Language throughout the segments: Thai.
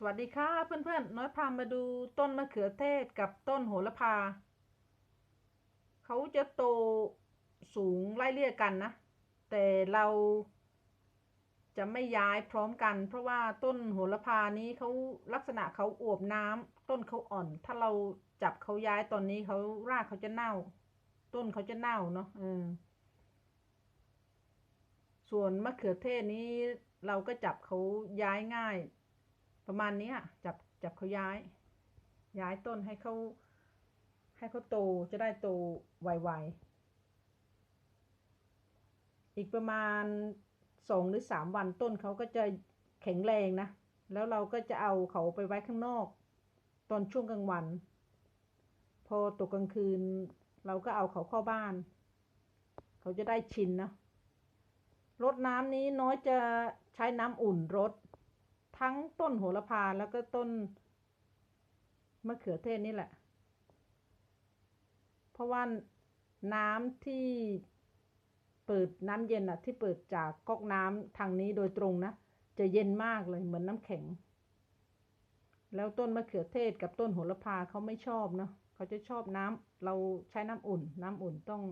สวัสดีค่ะเพื่อนๆน้อยพามาดูต้นมะเขือเทศกับต้นโหระพา เขาจะโตสูงไล่เลี่ยกันนะ แต่เราจะไม่ย้ายพร้อมกัน เพราะว่าต้นโหระพานี้เขาลักษณะเขาอวบน้ำต้นเขาอ่อน ถ้าเราจับเขาย้ายตอนนี้เขารากเขาจะเน่า ต้นเขาจะเน่าเนาะเออส่วนมะเขือเทศนี้เราก็จับเขาย้ายง่าย ประมาณนี้จับจับเขาย้าย ย้ายต้นให้เขาให้เขาโตจะได้โตไวๆอีกประมาณสองหรือสามวันต้นเขาก็จะแข็งแรงนะ แล้วเราก็จะเอาเขาไปไว้ข้างนอก ตอนช่วงกลางวัน พอตกกลางคืน เราก็เอาเขาเข้าบ้าน เขาจะได้ชินนะรดน้ำนี้น้อยจะใช้น้ำอุ่นรด ทั้งต้นโหระพาแล้วก็ต้นมะเขือเทศนี่แหละ เพราะว่าน้ำที่เปิดน้ำเย็นอะที่เปิดจากก๊อกน้ำทางนี้โดยตรงนะจะเย็นมากเลยเหมือนน้ำแข็ง แล้วต้นมะเขือเทศกับต้นโหระพาเขาไม่ชอบเนาะเขาจะชอบน้ำเราใช้น้ำอุ่น น้ำอุ่นต้อง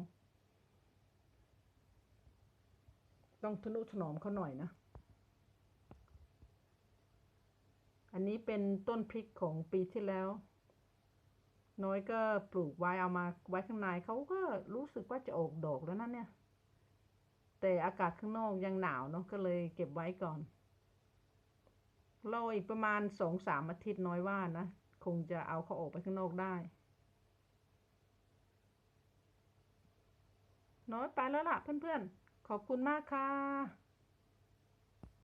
ต้องทนุถนอมเขาหน่อยนะ อัน นี้เป็นต้นพริกของปีที่แล้ว น้อยก็ปลูกไว้เอามาไว้ข้างในเขาก็รู้สึกว่าจะออกดอกแล้วนั่นเนี่ย แต่อากาศข้างนอกยังหนาวเนาะก็เลยเก็บไว้ก่อนรออีกประมาณสองสามอาทิตย์น้อยว่านะ คงจะเอาเขาออกไปข้างนอกได้ น้อยไปแล้วล่ะเพื่อนๆ ขอบคุณมากค่ะ